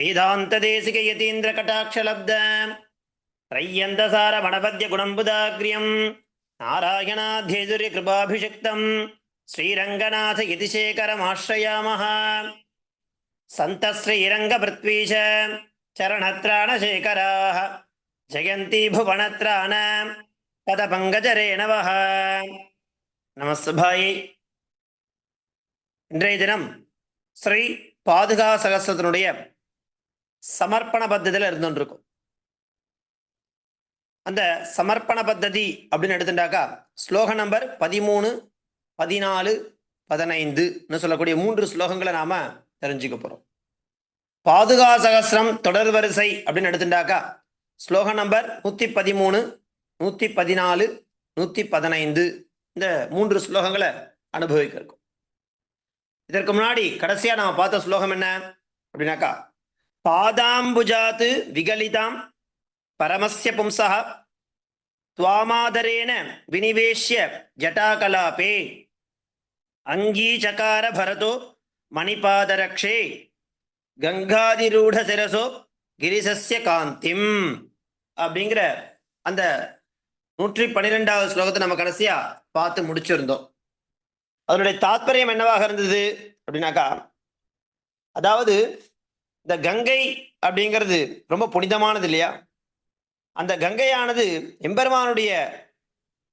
वेदान्तदेशिकयतीन्द्रकटाक्षलब्ध त्रय्यन्तसारमणपद्यगुणम्बुदाग्र्यम् नारायणाध्यैदुर्यकृपाभिषिक्तम् श्रीरङ्गनाथ यतिशेखरमाश्रयामः सन्तश्रीरङ्गपृथ्वीश चरणत्राणशेखराः जयन्ती भुवनत्राण पदपङ्कजरेणवः நமஸ்துபாயை இன்றைய தினம் ஸ்ரீ பாதுகா சகஸ்ரத்தினுடைய சமர்ப்பண பத்ததியில் இருந்துருக்கும் அந்த சமர்ப்பண பத்ததி அப்படின்னு எடுத்துட்டாக்கா ஸ்லோக நம்பர் பதிமூணு பதினாலு பதினைந்துன்னு சொல்லக்கூடிய மூன்று ஸ்லோகங்களை நாம தெரிஞ்சுக்க போறோம். பாதுகா சகசிரம் தொடர் வரிசை அப்படின்னு எடுத்துட்டாக்கா ஸ்லோக நம்பர் நூத்தி பதிமூணு நூத்தி பதினாலு நூத்தி பதினைந்து இந்த மூன்று ஸ்லோகங்களை அனுபவிக்க இருக்கும் இதற்கு முன்னாடி கடைசியா நாம பார்த்த ஸ்லோகம் என்ன அப்படின்னாக்கா பாதாம்புஜாத்து விகலிதாம் பரமஸ்ய பும்சா துவாமாதரேன வினிவேஷ்ய ஜட்டாகலாபே. அங்கீச்சகார பரதோ மணிபாதரக்ஷே. கங்காதிரூட சிரசோ கிரிசஸ்ய காந்திம். அப்படிங்கிற அந்த நூற்றி பன்னிரெண்டாவது ஸ்லோகத்தை நம்ம கடைசியா பார்த்து முடிச்சிருந்தோம். அதனுடைய தாத்பரியம் என்னவாக இருந்தது அப்படின்னாக்கா அதாவது இந்த கங்கை அப்படிங்கிறது ரொம்ப புனிதமானது இல்லையா? அந்த கங்கையானது எம்பெருமானுடைய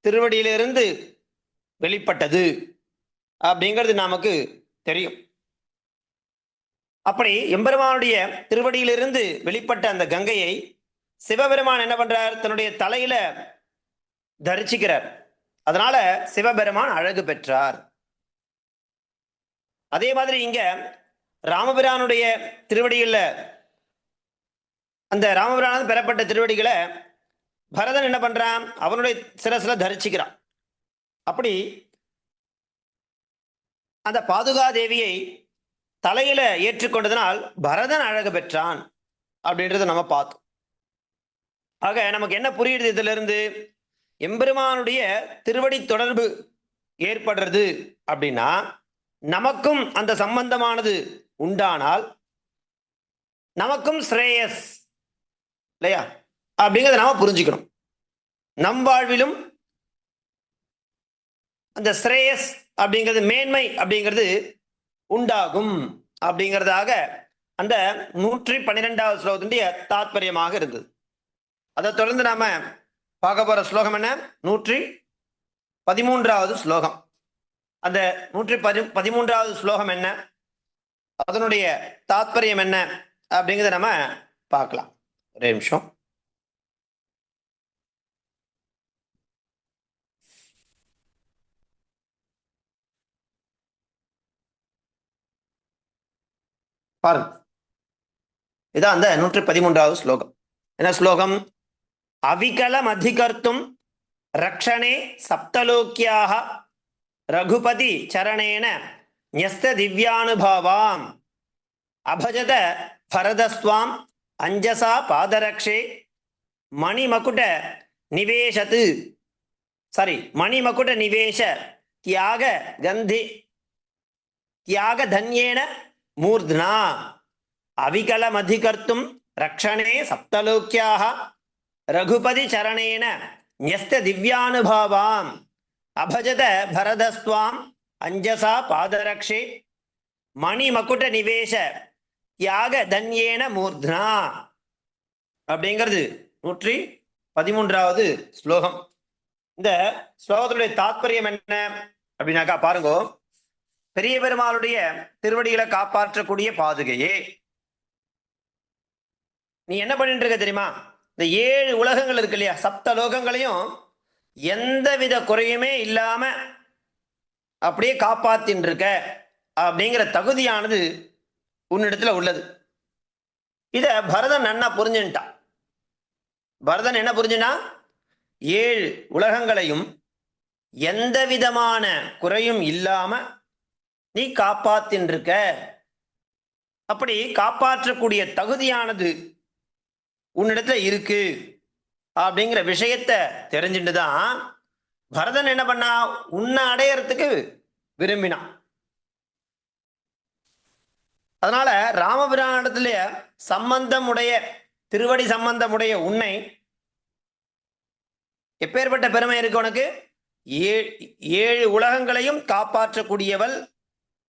திருவடியிலிருந்து வெளிப்பட்டது அப்படிங்கிறது நமக்கு தெரியும். அப்படி எம்பெருமானுடைய திருவடியிலிருந்து வெளிப்பட்ட அந்த கங்கையை சிவபெருமான் என்ன பண்றார்? தன்னுடைய தலையில தரிசிக்கிறார் அதனால சிவபெருமான் அழகு பெற்றார். அதே மாதிரி இங்க ராமபிரானுடைய திருவடிகளில் அந்த ராமபிரானது பெறப்பட்ட திருவடிகளை பரதன் என்ன பண்றான்? அவனுடைய சிரசில் தரிசிக்கிறான் அப்படி அந்த பாதுகா தேவியை தலையில ஏற்றுக்கொண்டதனால் பரதன் அழகு பெற்றான் அப்படின்றத நம்ம பார்த்தோம். ஆக நமக்கு என்ன புரியுது இதுல இருந்து எம்பெருமானுடைய திருவடி தொடர்பு ஏற்படுறது அப்படின்னா நமக்கும் அந்த சம்பந்தமானது உண்டானால் நமக்கும் ஸ்ரேயஸ் இல்லையா? அப்படிங்கிறத நாம புரிஞ்சுக்கணும். நம் வாழ்விலும் அந்த ஸ்ரேயஸ் அப்படிங்கிறது மேன்மை அப்படிங்கிறது உண்டாகும் அப்படிங்கிறதாக அந்த நூற்றி பன்னிரெண்டாவது ஸ்லோகத்தினுடைய தாத்பரியமாக இருந்தது. அதை தொடர்ந்து நாம பார்க்க போற ஸ்லோகம் என்ன? நூற்றி பதிமூன்றாவது ஸ்லோகம். அந்த நூற்றி பதி பதிமூன்றாவது ஸ்லோகம் என்ன? அதனுடைய தாத்பரியம் என்ன அப்படிங்கிறத நம்ம பார்க்கலாம். ஒரே நிமிஷம். பாருங்க. இதான் அந்த நூற்றி பதிமூன்றாவது ஸ்லோகம். என்ன ஸ்லோகம்? அவிகலம் அதிகர்த்தும் ரக்ஷணே சப்தலோக்கியாக ரகுபதி சரணேன ஞஸ்த திவ்யானுபாவாம். அபஜத பரதஸ்வாம் அஞ்சசா பாதரக்ஷே மணிமகுட நிவேஷத்து. சாரி மணிமகுட நிவேஷ தியாக கந்தி தியாக தன்யேன மூர்த்னா. அவிகலமதிகர்த்தும் ரக்ஷணே சப்தலோக்கியாக ரகுபதி சரணேன ஞஸ்த திவ்யானுபாவாம். அபஜத பரதஸ்துவாம் அஞ்சசா பாதரக்ஷே மணிமகுட நிவேஷ தியாக தன்யேன மூர்த்னா. அப்படிங்கிறது நூற்றி பதிமூன்றாவது ஸ்லோகம். இந்த ஸ்லோகத்தினுடைய தாத்பரியம் என்ன அப்படின்னாக்கா பாருங்க பெரிய பெருமாளுடைய திருவடிகளை காப்பாற்றக்கூடிய பாதுகையே. நீ என்ன பண்ணிட்டு இருக்க தெரியுமா? இந்த ஏழு உலகங்கள் இருக்கு இல்லையா? சப்த லோகங்களையும் எந்தவித குறையுமே இல்லாம அப்படியே காப்பாத்தின் இருக்க அப்படிங்கிற தகுதியானது உன்னிடத்துல உள்ளது. இத பரதன் நன்னா புரிஞ்சுட்டான் பரதன் என்ன புரிஞ்சுனா ஏழு உலகங்களையும் எந்த விதமான குறையும் இல்லாம நீ காப்பாத்தின் இருக்க அப்படி காப்பாற்றக்கூடிய தகுதியானது உன்னிடத்துல இருக்கு. அப்படிங்கிற விஷயத்த தெரிஞ்சுட்டு தான் பரதன் என்ன பண்ணா உன்னை அடையறதுக்கு விரும்பினான். அதனால ராமபிரானிடத்துல சம்பந்தமுடைய திருவடி சம்பந்தமுடைய உன்னை எப்பேற்பட்ட பெருமை இருக்கு உனக்கு? ஏ- ஏழு உலகங்களையும் காப்பாற்றக்கூடியவள்.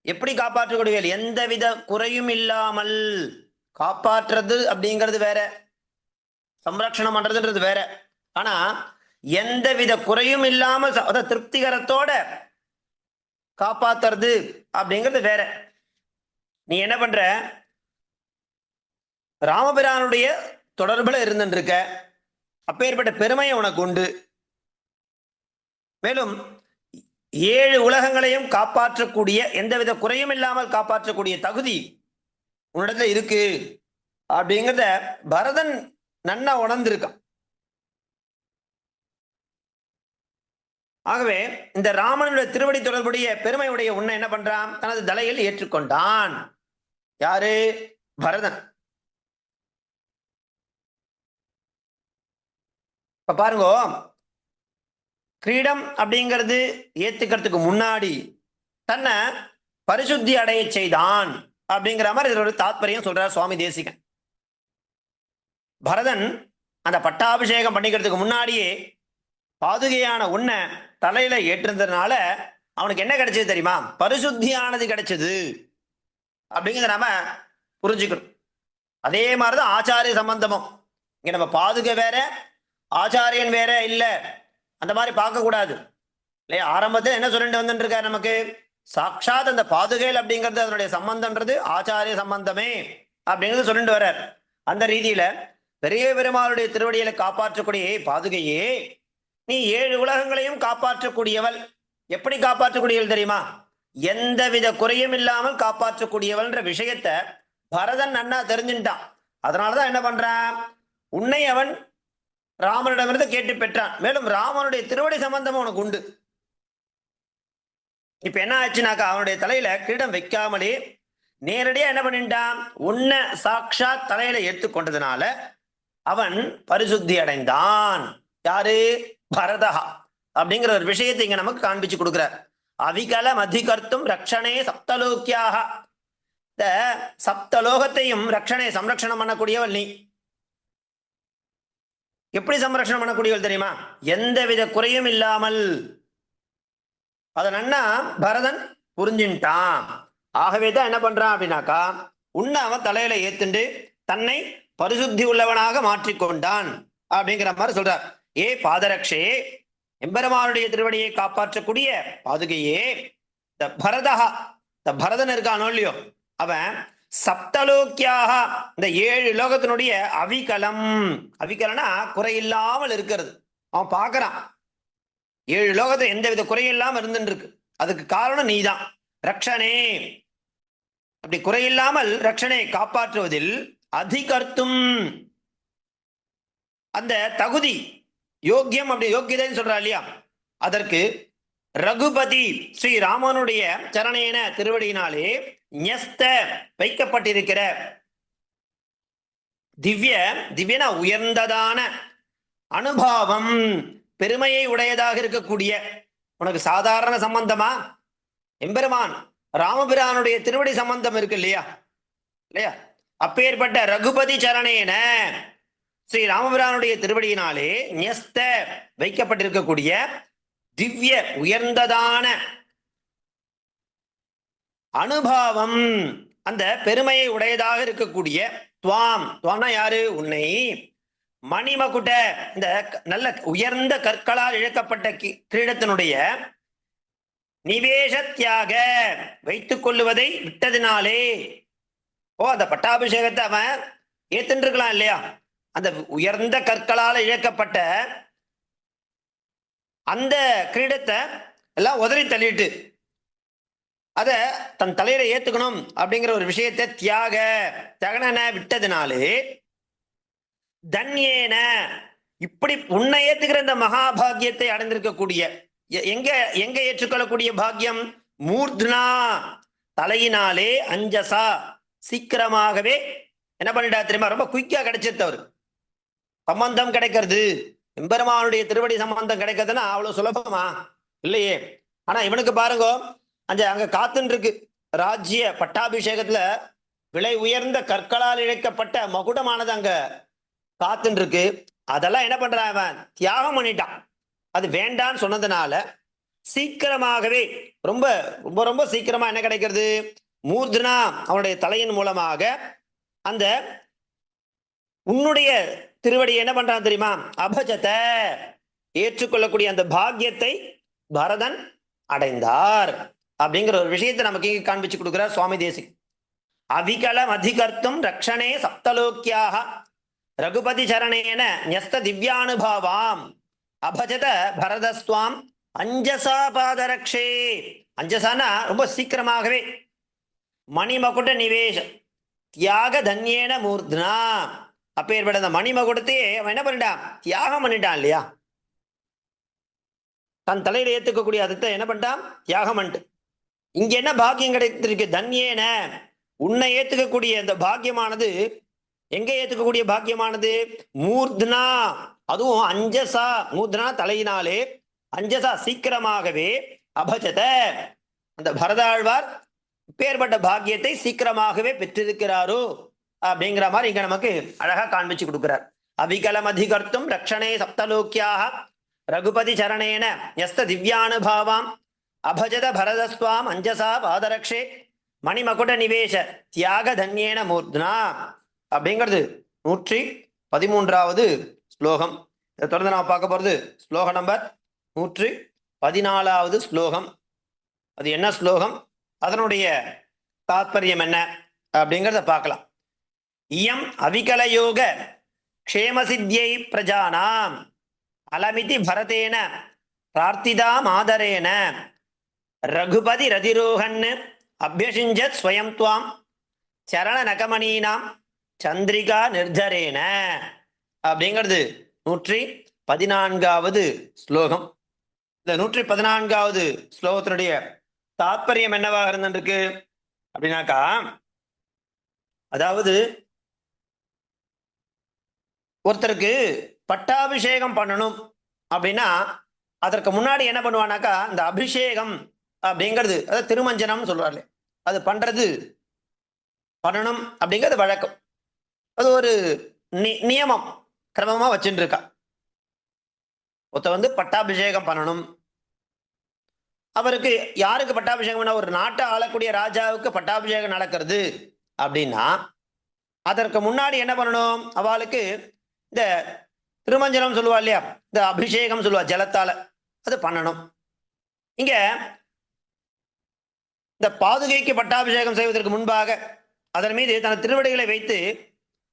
எப்படி காப்பாற்றக்கூடியவள்? எந்தவித குறையும் இல்லாமல். காப்பாற்றுறது அப்படிங்கிறது வேற. சம்ரட்சணம் பண்றதுன்றது வேற. ஆனா எந்தவித குறையும் இல்லாமல் அதாவது திருப்திகரத்தோட காப்பாத்துறது அப்படிங்கிறது வேற. நீ என்ன பண்ற? ராமபிரானுடைய தொடர்புல இருந்துட்டு இருக்க அப்பேற்பட்ட பெருமையை உனக்கு உண்டு. மேலும் ஏழு உலகங்களையும் காப்பாற்றக்கூடிய எந்தவித குறையும் இல்லாமல் காப்பாற்றக்கூடிய தகுதி உன்னிடத்துல இருக்கு. அப்படிங்கிறத பரதன் நன்னா உணர்ந்திருக்கான். ஆகவே இந்த ராமனுடைய திருவடி தொடர்புடைய பெருமையுடைய உன்னை என்ன பண்றான்? தனது தலையில் ஏற்றுக்கொண்டான். யாரு? பரதன். இப்ப பாருங்க கிரீடம் அப்படிங்கிறது ஏத்துக்கிறதுக்கு முன்னாடி தன்னை பரிசுத்தி அடைய செய்தான் அப்படிங்கிற மாதிரி இதில் ஒரு தாத்பரியம் சொல்றார் சுவாமி தேசிகன். பரதன் அந்த பட்டாபிஷேகம் பண்ணிக்கிறதுக்கு முன்னாடியே பாதுகையான உன்னை தலையில ஏற்றிருந்ததுனால அவனுக்கு என்ன கிடைச்சது தெரியுமா? பரிசுத்தியானது கிடைச்சது. அப்படிங்கிறத நாம புரிஞ்சுக்கணும். அதே மாதிரிதான் ஆச்சாரிய சம்பந்தமும். இங்க நம்ம பாதுகை வேற ஆச்சாரியன் வேற இல்ல. அந்த மாதிரி பார்க்க கூடாது. இல்லையா? ஆரம்பத்தில் என்ன சொல்லிட்டு வந்துட்டு இருக்காரு நமக்கு? சாட்சாத் அந்த பாதுகைகள் அப்படிங்கிறது அதனுடைய சம்பந்தம்ன்றது ஆச்சாரிய சம்பந்தமே அப்படிங்கிறது சொல்லிட்டு வர்றார். அந்த ரீதியில பெரிய பெருமாளுடைய திருவடியில காப்பாற்றக்கூடிய பாதுகையே நீ ஏழு உலகங்களையும் காப்பாற்றக்கூடியவள். எப்படி காப்பாற்றக்கூடியவள் தெரியுமா? எந்தவித குறையும் இல்லாமல் காப்பாற்றக்கூடியவள்ன்ற விஷயத்த பரதன் நன்னா தெரிஞ்சுட்டான் அதனாலதான் என்ன பண்றான்? உன்னை அவன் ராமனிடமிருந்து கேட்டு பெற்றான். மேலும் ராமனுடைய திருவடி சம்பந்தமும் உனக்கு உண்டு. இப்ப என்ன ஆச்சுனாக்கா அவனுடைய தலையில கிரீடம் வைக்காமலே நேரடியா என்ன பண்ணிட்டான்? உன்னை சாக்ஷாத் தலையில எடுத்துக்கொண்டதுனால அவன் பரிசுத்தி அடைந்தான். யாரு? பரதஹா அப்படிங்கிற ஒரு விஷயத்தை இங்க நமக்கு காண்பிச்சு கொடுக்குறார் அவிகலம் அதிகர்த்தும் ரக்ஷணே சப்தலோக்கியாக இந்த சப்தலோகத்தையும் ரக்ஷணை சம்ரக்ஷணம் பண்ணக்கூடியவள் நீ. எப்படி சம்ரக்ஷணம் பண்ணக்கூடியவள் தெரியுமா? எந்தவித குறையும் இல்லாமல். அதனா பரதன் புரிஞ்சின்ட்டான். ஆகவே தான் என்ன பண்றான் அப்படின்னாக்கா உன்னை அவன் தலையில ஏத்துண்டு தன்னை பரிசுத்தி உள்ளவனாக மாற்றிக்கொண்டான் அப்படிங்கிற மாதிரி சொல்றார். ஏ பாதரக்ஷே எம்பெருமானுடைய திருவடியை காப்பாற்றக்கூடிய பாதுகையே. இந்த பரதா இந்த பரதன் இருக்கானோ இல்லையோ அவன் சப்தலோக்கியாக இந்த ஏழு லோகத்தினுடைய அவிகலம். அவிகலனா குறையில்லாமல் இருக்கிறது. அவன் பார்க்கறான். ஏழு லோகத்தை எந்தவித குறையில்லாம இருந்துட்டு இருக்கு அதுக்கு காரணம் நீதான். ரக்ஷனே. அப்படி குறையில்லாமல் ரக்ஷனை காப்பாற்றுவதில் அதிகர்த்தும். அந்த தகுதி யோக்கியம் அப்படி யோக்கியதைன்னு சொல்றா இல்லையா? அதற்கு ரகுபதி ஸ்ரீ ராமனுடைய சரணேன திருவடியினாலே ஞஸ்த வைக்கப்பட்டிருக்கிற திவ்ய திவ்யனா உயர்ந்ததான அனுபாவம் பெருமையை உடையதாக இருக்கக்கூடிய உனக்கு சாதாரண சம்பந்தமா? எம்பெருமான் ராமபிரானுடைய திருவடி சம்பந்தம் இருக்கு இல்லையா? இல்லையா? அப்பேற்பட்ட ரகுபதி சரணேன ஸ்ரீ ராமபிரானுடைய திருவடியினாலே ஞஸ்த வைக்கப்பட்டிருக்கக்கூடிய திவ்ய உயர்ந்ததான அனுபாவம் அந்த பெருமையை உடையதாக இருக்கக்கூடிய துவாம். துவாம்னா யாரு? உன்னை மணிமகுட இந்த நல்ல உயர்ந்த கற்களால் இழக்கப்பட்ட கி- கிரீடத்தினுடைய நிவேசத்தியாக வைத்துக் கொள்ளுவதை விட்டதினாலே. ஓ அந்த பட்டாபிஷேகத்தை அவன் ஏத்துன்னு இருக்கலாம் இல்லையா? அந்த உயர்ந்த கற்களால் இழக்கப்பட்ட அந்த கிரீடத்தை எல்லாம் உதறி தள்ளிட்டு அத தன் தலையில ஏத்துக்கணும் அப்படிங்கிற ஒரு விஷயத்தை தியாக தகனன விட்டதுனாலே தன்யேன இப்படி உன்னை ஏத்துக்கிற இந்த மகாபாகியத்தை அடைந்திருக்கக்கூடிய எ- எங்க எங்க ஏற்றுக்கொள்ளக்கூடிய பாக்கியம்? மூர்த்னா தலையினாலே அஞ்சசா சீக்கிரமாகவே என்ன பண்ணிட்டா தெரியுமா? ரொம்ப குயிக்கா கிடைச்சிருத்தவர் சம்பந்தம் கிடைக்கிறது. எம்பெருமானுடைய திருவடி சம்பந்தம் கிடைக்கிறதுன்னா அவ்வளவு சுலபமா? இல்லையே. ஆனா இவனுக்கு பாருங்க அந்த அங்க காத்துன்னு இருக்கு ராஜ்ய பட்டாபிஷேகத்துல விலை உயர்ந்த கற்களால் இழைக்கப்பட்ட மகுடமானது அங்க காத்துன்னு இருக்கு அதெல்லாம் என்ன பண்றான் அவன்? தியாகம் பண்ணிட்டான். அது வேண்டான்னு சொன்னதுனால சீக்கிரமாகவே ரொம்ப ரொம்ப ரொம்ப சீக்கிரமா என்ன கிடைக்கிறது? மூர்தனா அவனுடைய தலையின் மூலமாக அந்த உன்னுடைய திருவடி என்ன பண்றான் தெரியுமா? அபஜத்தை ஏற்றுக்கொள்ளக்கூடிய அந்த பாக்கியத்தை பரதன் அடைந்தார். அப்படிங்கிற ஒரு விஷயத்தை நமக்கு இங்க காண்பிச்சு கொடுக்கிறார் சுவாமி தேசி. அவிகலம் அதிகர்த்தும் ரக்ஷணே சப்தலோக்கியாக ரகுபதி சரணேன ஞஸ்த திவ்யானுபாவாம். அபஜத பரதஸ்துவாம். அஞ்சசா பாதரக்ஷே. அஞ்சசானா ரொம்ப சீக்கிரமாகவே. மணிமகுட நிவேஷ. தியாக தன்யேன மூர்த்னா. அப்பேற்பட்ட அந்த மணிமகுடத்தையே அவன் என்ன பண்ணிட்டான்? தியாகம் பண்ணிட்டான் இல்லையா? தன் தலையில ஏத்துக்கக்கூடிய அதத்தை என்ன பண்ணிட்டான்? தியாகம் பண்ணிட்டு. இங்க என்ன பாக்கியம் கிடைத்திருக்கு? தன்யேன உன்னை ஏத்துக்கக்கூடிய அந்த பாக்கியமானது எங்க ஏத்துக்கக்கூடிய பாக்கியமானது? மூர்த்னா. அதுவும் அஞ்சசா. மூர்த்னா தலையினாலே. அஞ்சசா சீக்கிரமாகவே அபஜத. அந்த பரதாழ்வார் பேர்பட்ட பாக்கியத்தை சீக்கிரமாகவே பெற்றிருக்கிறாரோ? அப்படிங்கிற மாதிரி இங்க நமக்கு அழகா காண்பிச்சு கொடுக்கிறார். அவிகலம் அதிகர்த்தும் ரக்ஷணே சப்தலோக்கியாக ரகுபதி சரணேன யஸ்த திவ்யானுபாவாம் அபஜத பரதஸ்வாம் அஞ்சசா பாதரக்ஷே மணிமகுட நிவேஷ தியாக தன்யேன மூர்த்னா அப்படிங்கிறது நூற்றி பதிமூன்றாவது ஸ்லோகம். இதை தொடர்ந்து நாம் பார்க்க போகிறது ஸ்லோகம் நம்பர் நூற்றி பதினாலாவது ஸ்லோகம். அது என்ன ஸ்லோகம்? அதனுடைய தாத்பரியம் என்ன? அப்படிங்கிறத பார்க்கலாம். இயம் அவிகலயோக க்ஷேமசித்தியை பிரஜானாம். அலமிதி பரதேன பிரார்த்திதாம் ஆதரேன. ரகுபதி ரதிரோகன் அபியசிஞ்சத் ஸ்வயம் துவாம். சரண நகமணீனாம் சந்திரிகா நிர்தரேன அப்படிங்கிறது நூற்றி பதினான்காவது ஸ்லோகம். இந்த நூற்றி பதினான்காவது ஸ்லோகத்தினுடைய தாத்பரியம் என்னவாக இருந்திருக்கு? அப்படின்னாக்கா அதாவது ஒருத்தருக்கு பட்டாபிஷேகம் பண்ணணும் அப்படின்னா அதற்கு முன்னாடி என்ன பண்ணுவானாக்கா இந்த அபிஷேகம் அப்படிங்கிறது அதாவது திருமஞ்சனம் சொல்றாரு அது பண்றது. பண்ணணும் அப்படிங்கிறது வழக்கம். அது ஒரு நி- நியமம் கிரமமா வச்சுட்டு இருக்கா ஒருத்த வந்து பட்டாபிஷேகம் பண்ணணும். அவருக்கு யாருக்கு பட்டாபிஷேகம் பண்ண ஒரு நாட்டை ஆளக்கூடிய ராஜாவுக்கு பட்டாபிஷேகம் நடக்கிறது அப்படின்னா அதற்கு முன்னாடி என்ன பண்ணணும்? அவளுக்கு இந்த திருமஞ்சனம் சொல்லுவா இல்லையா? இந்த அபிஷேகம் சொல்லுவா ஜலத்தால. அது பண்ணணும். இங்க இந்த பாதுகைக்கு பட்டாபிஷேகம் செய்வதற்கு முன்பாக அதன் மீது தனது திருவடிகளை வைத்து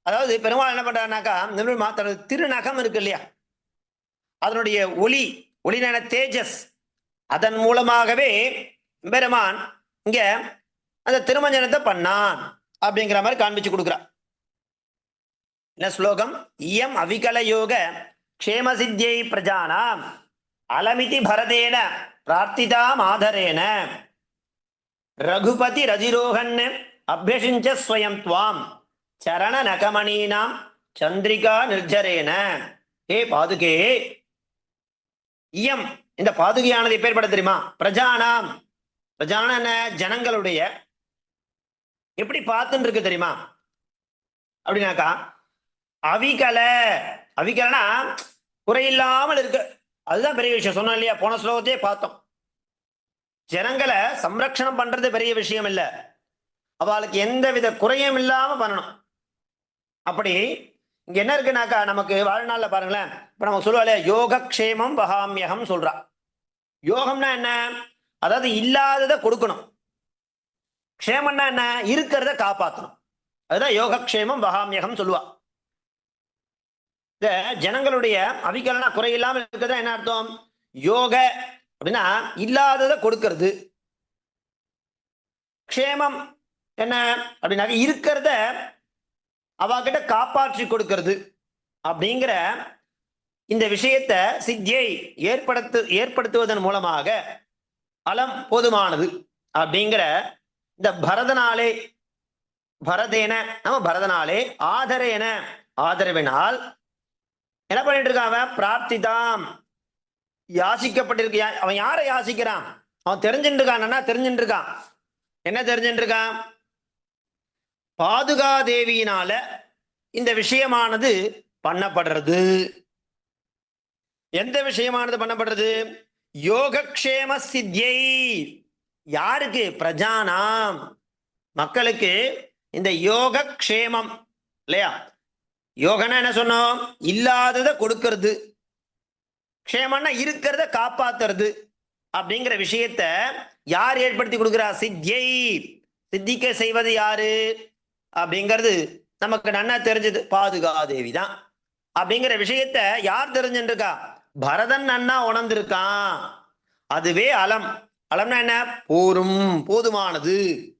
அதாவது பெருமாள் என்ன பண்றாருனாக்கா நிருபமா தனது திருநகம் இருக்கு இல்லையா? அதனுடைய ஒளி ஒளிநன தேஜஸ். அதன் மூலமாகவே பெருமான் இங்க அந்த திருமஞ்சனத்தை பண்ணான் அப்படிங்கிற மாதிரி காண்பிச்சு கொடுக்குறான் என்ன ஸ்லோகம்? இயம் அவிகல யோக க்ஷேம பிரஜானாம். அலமிதி பரதேன பிரார்த்திதாம் ஆதரேன. ரகுபதி ரதிரோகன் அபியசிஞ்ச ஸ்வயம் துவாம். சரண நகமணீனாம் சந்திரிகா நிர்ஜரேன. ஏ பாதுகே. இயம் இந்த பாதுகையானது எப்பேற்பட தெரியுமா? பிரஜானாம். பிரஜான ஜனங்களுடைய. எப்படி பார்த்துன்னு இருக்கு தெரியுமா? அப்படின்னாக்கா அவிகல. அவிகலனா குறையில்லாமல் இருக்கு. அதுதான் பெரிய விஷயம். சொன்னோம் இல்லையா? போன ஸ்லோகத்தையே பார்த்தோம். ஜனங்களை சம்ரக்ஷணம் பண்றது பெரிய விஷயம் இல்லை. அவளுக்கு எந்த வித குறையும் இல்லாம பண்ணணும். அப்படி இங்க என்ன இருக்குனாக்கா நமக்கு வாழ்நாள்ல பாருங்களேன். இப்ப நமக்கு சொல்லுவாள் யோகக்ஷேமம் வகாமியகம் சொல்றா. யோகம்னா என்ன? அதாவது இல்லாததை கொடுக்கணும். க்ஷேமம்னா என்ன? இருக்கிறத காப்பாற்றணும் அதுதான் யோகக்ஷேமம் வகாமியகம் சொல்லுவா. இந்த ஜனங்களுடைய அவிகலனா குறையில்லாமல் இருக்கிறது என்ன அர்த்தம்? யோக அப்படின்னா இல்லாததை கொடுக்கறது. க்ஷேமம் என்ன அப்படின்னாக்க இருக்கிறத அவகிட்ட காப்பாற்றி கொடுக்கறது அப்படிங்கிற இந்த விஷயத்த சித்தியை ஏற்படுத்து ஏற்படுத்துவதன் மூலமாக அலம் போதுமானது அப்படிங்கிற இந்த பரதனாலே பரதேன நம்ம பரதனாலே ஆதரேன ஆதரவினால் என்ன பண்ணிட்டு இருக்கான் அவன்? பிரார்த்திதாம் யாசிக்கப்பட்டிருக்கு யா- அவன் யாரை யாசிக்கிறான்? அவன் தெரிஞ்சுட்டு இருக்கான். தெரிஞ்சுட்டு இருக்கான். என்ன தெரிஞ்சுட்டு இருக்கான்? பாதுகாதேவியினால இந்த விஷயமானது பண்ணப்படுறது. எந்த விஷயமானது பண்ணப்படுறது? யோகக்ஷேம சித்தியை. யாருக்கு? பிரஜானாம். மக்களுக்கு இந்த யோகக்ஷேமம் இல்லையா? யோகனா என்ன சொன்னோம்? இல்லாததை கொடுக்கறது. க்ஷேமன்னா இருக்கிறத காப்பாத்துறது அப்படிங்கிற விஷயத்த யார் ஏற்படுத்தி கொடுக்கிறா? சித்தியை. சித்திக்க செய்வது யாரு? அப்படிங்கிறது நமக்கு நன்னா தெரிஞ்சது. பாதுகாதேவி தான். அப்படிங்கிற விஷயத்த யார் தெரிஞ்சுருக்கா பரதன் நன்னா உணர்ந்திருக்கான். அதுவே அலம். அலம்னா என்ன? போரும் போதுமானது.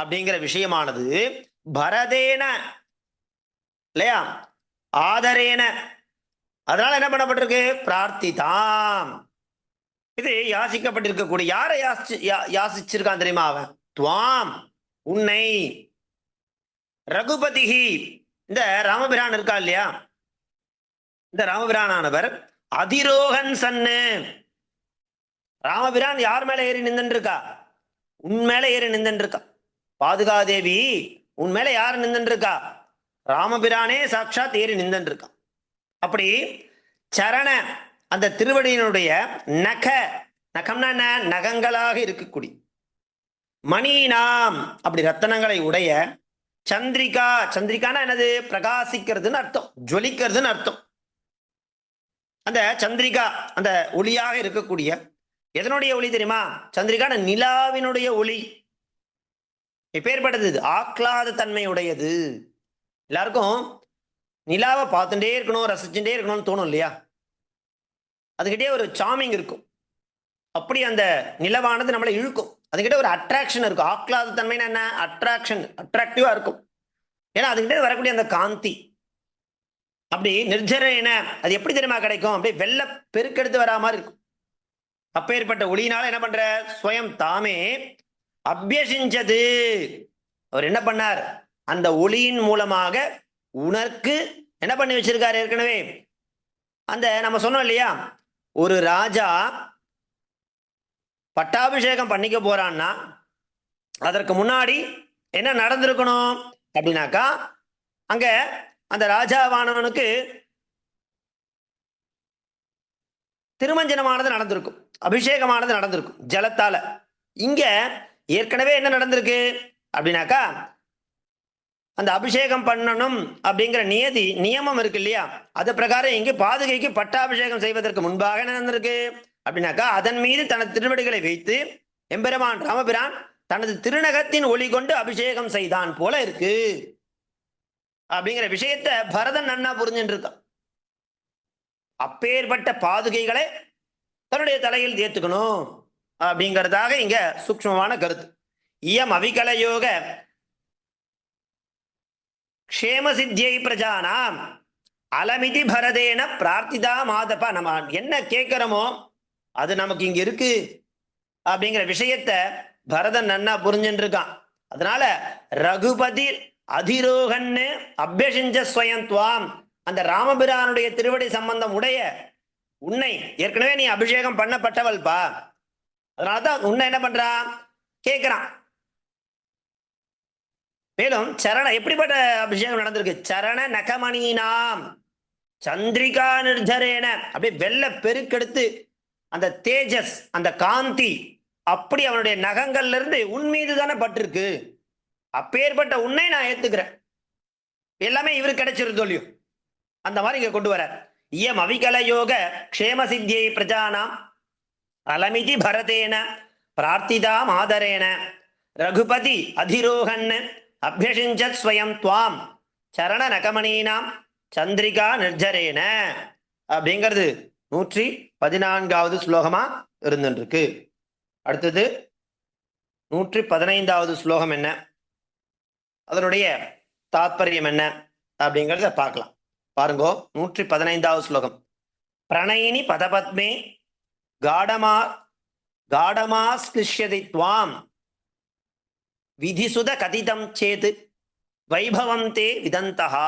அப்படிங்கிற விஷயமானது. பரதேன இல்லையா? ஆதரேன. அதனால என்ன பண்ணப்பட்டிருக்கு? பிரார்த்திதாம். இது யாசிக்கப்பட்டிருக்கக்கூடிய யாரை யாசிச்சு யா- யாசிச்சிருக்கான் தெரியுமா அவன்? துவாம். உன்னை. ரகுபதிஹி. இந்த ராமபிரான் இருக்கா இல்லையா? இந்த ராமபிரானானவர் அதிரோகன் சன்னு. ராமபிரான் யார் மேல ஏறி நின்றுட்டு இருக்கா உன் மேல ஏறி நின்றுட்டு இருக்கா பாதுகாதேவி உன் மேல யார் நின்றுட்டு இருக்கா ராமபிரானே சாட்சாத் ஏறி நின்றுட்டு இருக்கான் அப்படி சரண அந்த திருவடியினுடைய நக நகம்னா என்ன? நகங்களாக இருக்கக்கூடிய. மணினாம் அப்படி ரத்தனங்களை உடைய சந்திரிகா சந்திரிகானா என்னது? பிரகாசிக்கிறதுன்னு அர்த்தம் ஜொலிக்கிறதுன்னு அர்த்தம். அந்த சந்திரிகா அந்த ஒளியாக இருக்கக்கூடிய எதனுடைய ஒளி தெரியுமா? சந்திரிகான நிலாவினுடைய ஒளி. எப்பேற்பட்டது இது? ஆக்லாத தன்மையுடையது எல்லாருக்கும் நிலாவை பார்த்துட்டே இருக்கணும் ரசிச்சுட்டே இருக்கணும்னு தோணும் இல்லையா? அதுக்கிட்டே ஒரு சாமிங் இருக்கும். அப்படி அந்த நிலவானது நம்மளை இழுக்கும். அதுக்கிட்ட ஒரு அட்ராக்ஷன் இருக்கும். ஆக்லாத தன்மைனா என்ன அட்ராக்ஷன் அட்ராக்டிவாக இருக்கும். ஏன்னா அதுகிட்ட வரக்கூடிய அந்த காந்தி. அப்படி நிர்ஜரேன அது எப்படி தெரியுமா கிடைக்கும்? அப்படியே வெள்ள பெருக்கெடுத்து வரா மாதிரி இருக்கும். அப்பேற்பட்ட ஒளியினால என்ன பண்ற? ஸ்வயம் தாமே அபியசிஞ்சது. அவர் என்ன பண்ணார்? அந்த ஒளியின் மூலமாக உனக்கு என்ன பண்ணி வச்சிருக்காரு ஏற்கனவே? அந்த நம்ம சொன்னோம் இல்லையா? ஒரு ராஜா பட்டாபிஷேகம் பண்ணிக்க போறான்னா அதற்கு முன்னாடி என்ன நடந்திருக்கணும் அப்படின்னாக்கா அங்க அந்த ராஜாவானவனுக்கு திருமஞ்சனமானது நடந்திருக்கும் அபிஷேகமானது நடந்திருக்கும் ஜலத்தால. இங்க ஏற்கனவே என்ன நடந்திருக்கு அப்படின்னாக்கா அந்த அபிஷேகம் பண்ணணும் அப்படிங்கிற நியதி நியமம் இருக்கு இல்லையா அது பிரகாரம் இங்கு பாதுகைக்கு பட்டாபிஷேகம் செய்வதற்கு முன்பாக என்ன நடந்திருக்கு. அப்படின்னாக்கா அதன் மீது தனது திருவடிகளை வைத்து எம்பெருமான் ராமபிரான் தனது திருநகத்தின் ஒளி கொண்டு அபிஷேகம் செய்தான் போல இருக்கு. அப்படிங்கிற விஷயத்த பரதன் நன்னா புரிஞ்சுட்டு இருக்கான் அப்பேற்பட்ட பாதுகைகளை தன்னுடைய தலையில் ஏத்துக்கணும் அப்படிங்கிறதாக இங்க சூக்ஷ்மமான கருத்து. இயம் அவிகலயோக க்ஷேம சித்தியை பிரஜானாம். அலமிதி பரதேன பிரார்த்திதா மாதப்பா நம்ம என்ன கேட்கிறோமோ அது நமக்கு இங்க இருக்கு. அப்படிங்கிற விஷயத்த பரதன் நன்னா புரிஞ்சுட்டு இருக்கான் அதனால ரகுபதி அதிரோகன்னு அபியசிஞ்ச ஸ்வயம் துவாம். அந்த ராமபிரானுடைய திருவடி சம்பந்தம் உடைய உன்னை ஏற்கனவே நீ அபிஷேகம் பண்ணப்பட்டவள்பா. அதனாலதான் உன்னை என்ன பண்றான்? கேட்கிறான் மேலும் சரண எப்படிப்பட்ட அபிஷேகம் நடந்திருக்கு? சரண நகமணினாம் சந்திரிகா நிர்ஜரேன. அப்படியே வெள்ள பெருக்கெடுத்து அந்த தேஜஸ் அந்த காந்தி அப்படி அவனுடைய நகங்கள்ல இருந்து உன் மீது தானே பட்டிருக்கு. அப்பேற்பட்ட உன்னை நான் ஏத்துக்கிறேன். எல்லாமே இவருக்கு கிடைச்சிருக்கு அந்த மாதிரி இங்க கொண்டு வர இயம் அவிகல யோக க்ஷேம சித்தியை பிரஜானாம். அலமிதி பரதேன. பிரார்த்திதாம் ஆதரேன. ரகுபதி அதிரோகன்னு. அபியஷிஞ்சத் ஸ்வயம் துவாம் சரண நகமணீனாம் சந்திரிகா நிர்ஜரேன அப்படிங்கிறது நூற்றி பதினான்காவது ஸ்லோகமா இருந்துருக்கு அடுத்தது நூற்றி பதினைந்தாவது ஸ்லோகம் என்ன? அதனுடைய தாத்பரியம் என்ன? அப்படிங்கிறத பார்க்கலாம். பாருங்கோ நூற்றி பதினைந்தாவது ஸ்லோகம். பிரணயினி பதபத்மே காடமா காடமாஸ்லிஷ்யதி துவாம் விதிசுத கதிதம் சேது வைபவம் தே விதந்தா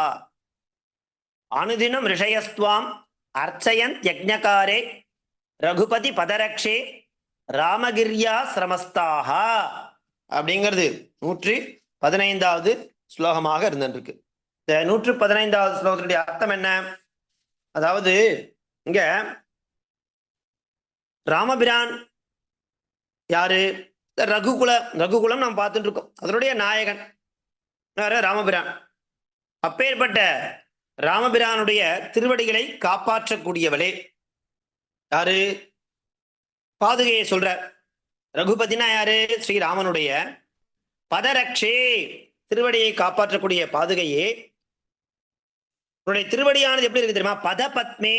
அனுதினம் ரிஷயஸ்துவாம் அர்ச்சயன் யஜ்ஞகாரே ரகுபதி பதரக்ஷே ராமகிரியா சிரமஸ்தாகா அப்படிங்கிறது நூற்றி பதினைந்தாவது ஸ்லோகமாக இருந்துருக்கு. இந்த நூற்று பதினைந்தாவது ஸ்லோகத்தினுடைய அர்த்தம் என்ன? அதாவது இங்க ராமபிரான் யாரு? இந்த ரகுகுல ரகுகுலம் நாம் பார்த்துட்டு இருக்கோம் அதனுடைய நாயகன் வேற ராமபிரான். அப்பேற்பட்ட ராமபிரானுடைய திருவடிகளை காப்பாற்றக்கூடியவளே யாரு? பாதுகையை சொல்ற ரகுபதினா யாரு? ஸ்ரீராமனுடைய பதரக்ஷே திருவடியை காப்பாற்றக்கூடிய பாதுகையே. உன்னுடைய திருவடியானது எப்படி இருக்கு தெரியுமா? பதபத்மே.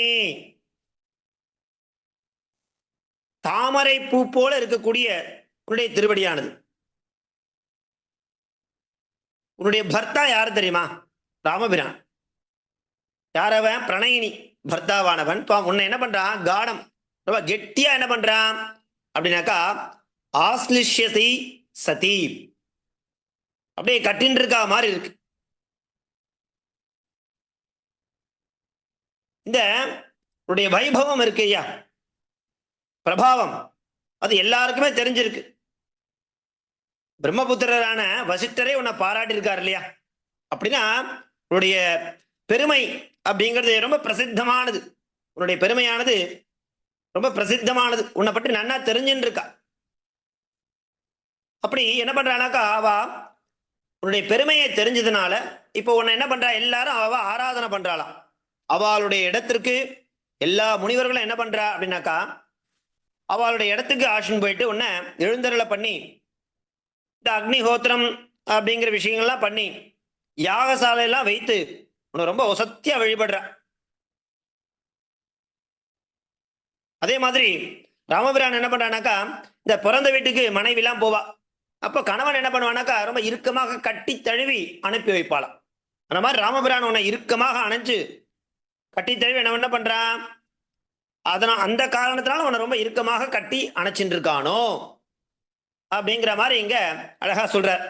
தாமரை பூ போல இருக்கக்கூடிய உன்னுடைய திருவடியானது. உன்னுடைய பர்த்தா யார் தெரியுமா? ராமபிரான். யாரவன்? பிரணயினி. பர்த்தாவானவன். உன்னை என்ன பண்றான்? காடம். ரொம்ப கெட்டியா என்ன பண்றான்? அப்படின்னாக்கா ஆஸ்லிஷ்யசி சதி அப்படியே கட்டின்னு இருக்கா மாதிரி இருக்கு. இந்த உன்னுடைய வைபவம் இருக்கு ஐயா. பிரபாவம். அது எல்லாருக்குமே தெரிஞ்சிருக்கு. பிரம்மபுத்திரரான வசிஷ்டரே உன்னை பாராட்டி இருக்கார் இல்லையா? அப்படின்னா உன்னுடைய பெருமை அப்படிங்கிறது ரொம்ப பிரசித்தமானது. உன்னுடைய பெருமையானது ரொம்ப பிரசித்தமானது. உன்னை பற்றி நன்னா தெரிஞ்சுன்னு இருக்கா அப்படி என்ன பண்றானாக்கா அவா உன்னுடைய பெருமையை தெரிஞ்சதுனால இப்போ உன்னை என்ன பண்றா? எல்லாரும் அவ ஆராதனை பண்றாளாம். அவளுடைய இடத்திற்கு எல்லா முனிவர்களும் என்ன பண்றா அப்படின்னாக்கா அவளுடைய இடத்துக்கு ஆஷன் போயிட்டு உன்னை எழுந்தருளை பண்ணி இந்த அக்னிஹோத்திரம் அப்படிங்கிற விஷயங்கள்லாம் பண்ணி யாகசாலையெல்லாம் வைத்து உன்னை ரொம்ப ஒசத்தியா வழிபடுறா. அதே மாதிரி ராமபிரான் என்ன பண்றானாக்கா இந்த பிறந்த வீட்டுக்கு மனைவிலாம் போவா. அப்போ கணவன் என்ன பண்ணுவானாக்கா ரொம்ப இறுக்கமாக கட்டி தழுவி அனுப்பி வைப்பாளாம். அந்த மாதிரி ராமபிரான் உன்னை இறுக்கமாக அணைஞ்சு கட்டி தழுவி என்ன என்ன பண்றான்? அதனால் அந்த காரணத்தினால உன்னை ரொம்ப இறுக்கமாக கட்டி அணைச்சிட்டு இருக்கானோ அப்படிங்கிற மாதிரி இங்க அழகா சொல்றார்.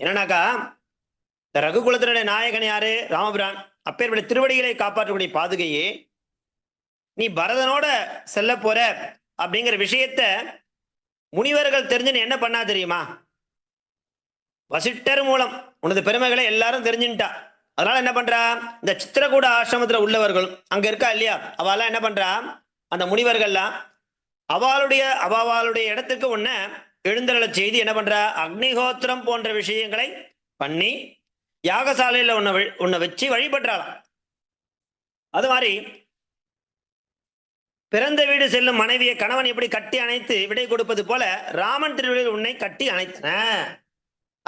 என்னன்னாக்கா இந்த ரகுகுலத்தினுடைய நாயகன் யாரு? ராமபிரான். அப்பேற்பட்ட திருவடிகளை காப்பாற்றக்கூடிய பாதுகையே நீ பரதனோட செல்ல போற அப்படிங்கிற விஷயத்த முனிவர்கள் தெரிஞ்சுன்னு என்ன பண்ணா தெரியுமா? வசிட்டர் மூலம். உனது பெருமைகளை எல்லாரும் தெரிஞ்சுட்டா அதனால என்ன பண்றா? இந்த சித்திரகூட ஆசிரமத்துல உள்ளவர்கள் அங்க இருக்கா இல்லையா? அவெல்லாம் என்ன பண்றா? அந்த முனிவர்கள்லாம் அவளுடைய அவளுடைய இடத்துக்கு உன்ன எழுந்தருளச் செய்து என்ன பண்றா? அக்னிஹோத்திரம் போன்ற விஷயங்களை பண்ணி யாகசாலையில உன்னை உன்னை வச்சு வழிபடுறாளாம். அது மாதிரி பிறந்த வீடு செல்லும் மனைவியை கணவன் எப்படி கட்டி அணைத்து விடை கொடுப்பது போல ராமன் திருவிழில் உன்னை கட்டி அணைத்தன.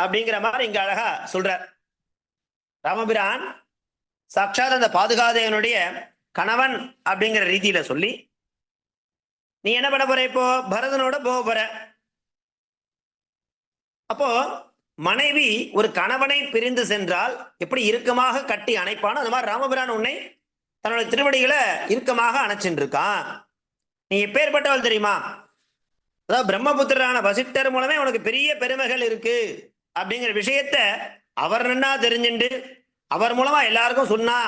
அப்படிங்கிற மாதிரி இங்க அழகா சொல்றார் ராமபிரான் சாட்சாத் அந்த பாதுகாதேவனுடைய கணவன் அப்படிங்கிற ரீதியில சொல்லி நீ என்ன பண்ண போற இப்போ? பரதனோட போக போற. அப்போ மனைவி ஒரு கணவனை பிரிந்து சென்றால் எப்படி இறுக்கமாக கட்டி அணைப்பானோ? அந்த மாதிரி ராமபிரான் உன்னை தன்னோட திருவடிகளை இறுக்கமாக அணைச்சின்னு இருக்கான் நீ எப்பேற்பட்டவள் தெரியுமா? அதாவது பிரம்மபுத்திரரான வசிட்டர் மூலமே உனக்கு பெரிய பெருமைகள் இருக்கு அப்படிங்கிற விஷயத்த அவர் நன்னா தெரிஞ்சுண்டு அவர் மூலமா எல்லாருக்கும் சொன்னா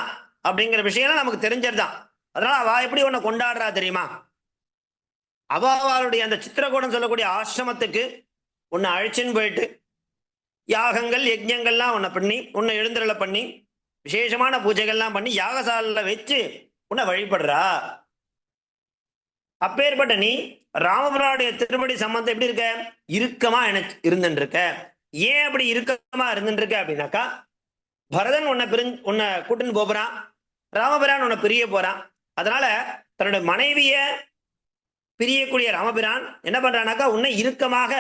அப்படிங்கிற விஷயம்லாம் நமக்கு தெரிஞ்சதுதான். அதனால அவ எப்படி உன்னை கொண்டாடுறா தெரியுமா? அவ அவளுடைய அந்த சித்திரகூடம் சொல்லக்கூடிய ஆசிரமத்துக்கு உன்னை அழைச்சின்னு போயிட்டு யாகங்கள் யஜ்யங்கள்லாம் உன்னை பண்ணி உன்னை எழுந்திரலை பண்ணி விசேஷமான பூஜைகள்லாம் பண்ணி யாகசாலில் வச்சு உன்னை வழிபடுறா. அப்பேற்பட்ட நீ ராமபுராடைய திருப்படி சம்பந்தம் எப்படி இருக்க? இறுக்கமா எனக்கு இருந்துட்டு இருக்க ஏன் அப்படி இறுக்கமா இருந்துட்டு இருக்க அப்படின்னாக்கா பரதன் உன்னை பிரிஞ்சு உன்னை கூட்டுன்னு போகிறான் ராமபிரான் உன்னை பிரிய போறான். அதனால தன்னோட மனைவிய பிரியக்கூடிய ராமபிரான் என்ன பண்றானாக்கா உன்னை இறுக்கமாக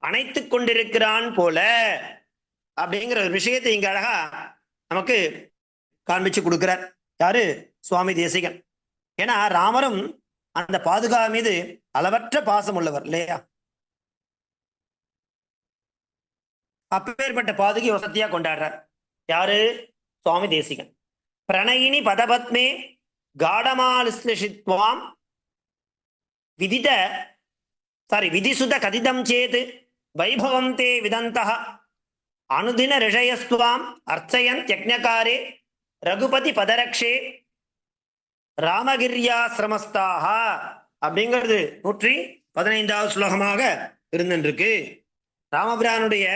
அணைத்து கொண்டிருக்கிறான் போல அப்படிங்கிற ஒரு விஷயத்தை இங்க அழகா நமக்கு காண்பிச்சு கொடுக்கிறார். யாரு? சுவாமி தேசிகன். ஏன்னா ராமரும் அந்த பாதுகா மீது அளவற்ற பாசம் உள்ளவர் இல்லையா? அப்பேற்பட்ட பாதுகை வசதியா கொண்டாடுறார். யாரு? சுவாமி தேசிகன். பிரணயினி பதபத்மே காடமாலிஸ்லிஷித்வாம் விதித சாரி விதிசுத கதிதம் சேது. வைபவம் தே விதந்த அனுதின ரிஷயஸ்துவாம் அர்ச்சயன் யக்ஞகாரே. ரகுபதி பதரக்ஷே. ராமகிரியாசிரமஸ்தாக அப்படிங்கிறது நூற்றி பதினைந்தாவது ஸ்லோகமாக இருந்துருக்கு ராமபிரானுடைய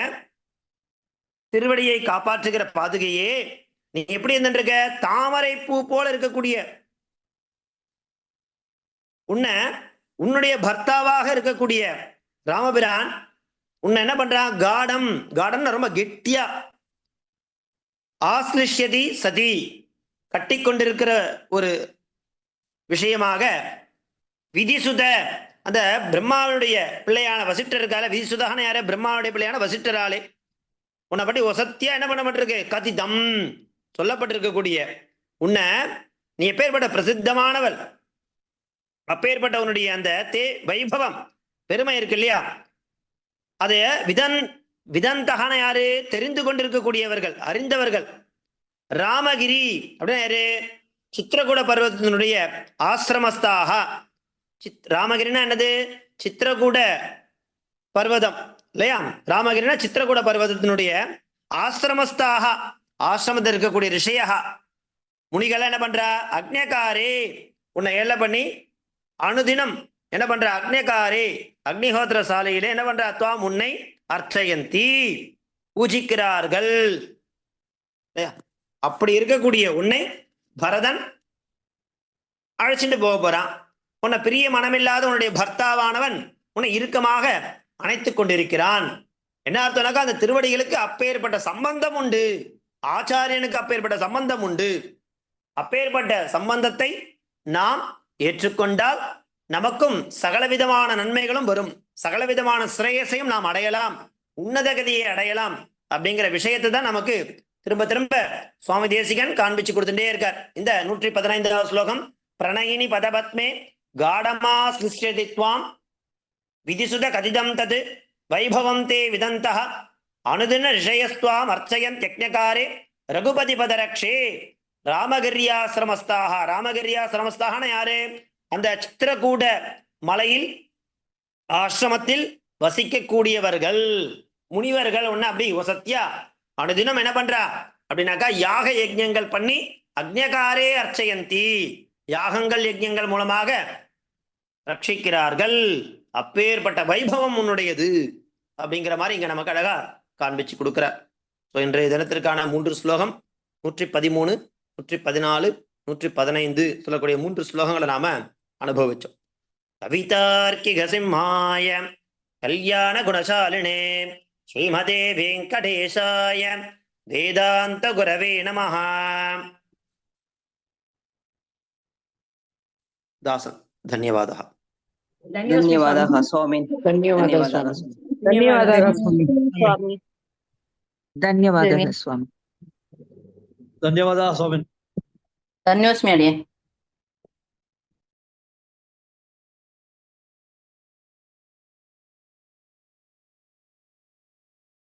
திருவடியை காப்பாற்றுகிற பாதுகையே நீ எப்படி இருந்துருக்க தாமரை பூ போல இருக்கக்கூடிய. உன்னை உன்னுடைய பர்த்தாவாக இருக்கக்கூடிய ராமபிரான் உன்னை என்ன பண்றான்? காடம். காடம் ரொம்ப கெட்டியா. ஆஸ்லிஷ்யதி சதி. கட்டி கொண்டிருக்கிற ஒரு விஷயமாக விதிசுத. அந்த பிரம்மாவுடைய பிள்ளையான வசிட்டர் இருக்கால விதிசுதான யாரு? பிரம்மாவுடைய பிள்ளையான வசிட்டராலே உன்னை பற்றி ஒசத்தியா என்ன பண்ணப்பட்டிருக்கு கதிதம். சொல்லப்பட்டிருக்கக்கூடிய உன்னை நீ எப்பேற்பட்ட பிரசித்தமானவள். அப்பேற்பட்ட உன்னுடைய அந்த தே வைபவம். பெருமை இருக்கு இல்லையா? அது விதன் விதந்தகான யாரு? தெரிந்து கொண்டிருக்கக்கூடியவர்கள் அறிந்தவர்கள். ராமகிரி அப்படின்னா யாரு? சித்திரகூட பர்வத்தினுடைய ஆசிரமஸ்தாக. சித் ராமகிரினா என்னது? சித்திரகூட பர்வதம் இல்லையா? ராமகிரினா சித்திரகூட பர்வதத்தினுடைய ஆசிரமஸ்தாக ஆசிரமத்தில் இருக்கக்கூடிய ரிஷியா முனிகள் என்ன பண்றா? அக்னியக்காரே உன்னை ஏழை பண்ணி அனுதினம் என்ன பண்ற? அக்னிகாரி அக்னிஹோத்திர சாலையிலே என்ன பண்ற? துவாம் உன்னை அர்ச்சயந்தி. பூஜிக்கிறார்கள். அப்படி இருக்கக்கூடிய உன்னை பரதன் அழைச்சிட்டு போக போறான். உன்னை பிரிய மனமில்லாத உன்னுடைய பர்த்தாவானவன் உன்னை இறுக்கமாக அணைத்து கொண்டிருக்கிறான். என்ன அர்த்தம்னாக்கா அந்த திருவடிகளுக்கு அப்பேற்பட்ட சம்பந்தம் உண்டு. ஆச்சாரியனுக்கு அப்பேற்பட்ட சம்பந்தம் உண்டு. அப்பேற்பட்ட சம்பந்தத்தை நாம் ஏற்றுக்கொண்டால் நமக்கும் சகலவிதமான நன்மைகளும் வரும். சகலவிதமான சிரேயசையும் நாம் அடையலாம். உன்னத கதியை அடையலாம் அப்படிங்கிற விஷயத்தை தான் நமக்கு திரும்ப திரும்ப சுவாமி தேசிகன் காண்பிச்சு கொடுத்துட்டே இருக்கார். இந்த நூற்றி பதினைந்தாவது ஸ்லோகம் பிரணயினி பதபத்மே காடமா சிருஷ்டித்வாம் விதிசுத கதிதம் தது வைபவம் தே விதந்தः அனுதின ரிஷயஸ்துவாம் அர்ச்சயன் யக்ஞகாரே ரகுபதி பதரக்ஷே ராமகிரியாசிரமஸ்தாக ராமகிரியாசிரமஸ்தாகன யாரு? அந்த சித்திரகூட மலையில் ஆசிரமத்தில் வசிக்கக்கூடியவர்கள். முனிவர்கள் ஒண்ணு அப்படி வசத்தியா அனுதினம் என்ன பண்றா? அப்படின்னாக்கா யாக யஜ்யங்கள் பண்ணி அக்ஞகாரே அர்ச்சயந்தி. யாகங்கள் யஜ்யங்கள் மூலமாக ரட்சிக்கிறார்கள். அப்பேற்பட்ட வைபவம் உன்னுடையது. அப்படிங்கிற மாதிரி இங்க நமக்கு அழகா காண்பிச்சு கொடுக்கிறார் ஸோ இன்றைய தினத்திற்கான மூன்று ஸ்லோகம் நூற்றி பதிமூணு நூற்றி பதினாலு நூற்றி பதினைந்து சொல்லக்கூடிய மூன்று ஸ்லோகங்களை நாம അനുഭവിച്ചു കവിതാർക്കികസിംഹായ കല്യാണ ഗുണശാലിണേ ശ്രീമതേ വെങ്കടേശായ വേദാന്ത ഗുരവേ നമ ദാസൻ ധന്യവാദ ധന്യവാദ സ്വാമി ധന്യവാദ ധന്യവാദ സ്വാമി ಧನ್ಯವಾದ ಸ್ವಾಮಿ ಧನ್ಯವಾದ ಸ್ವಾಮಿ ಧನ್ಯೋಸ್ಮಿ ಅಡಿಯ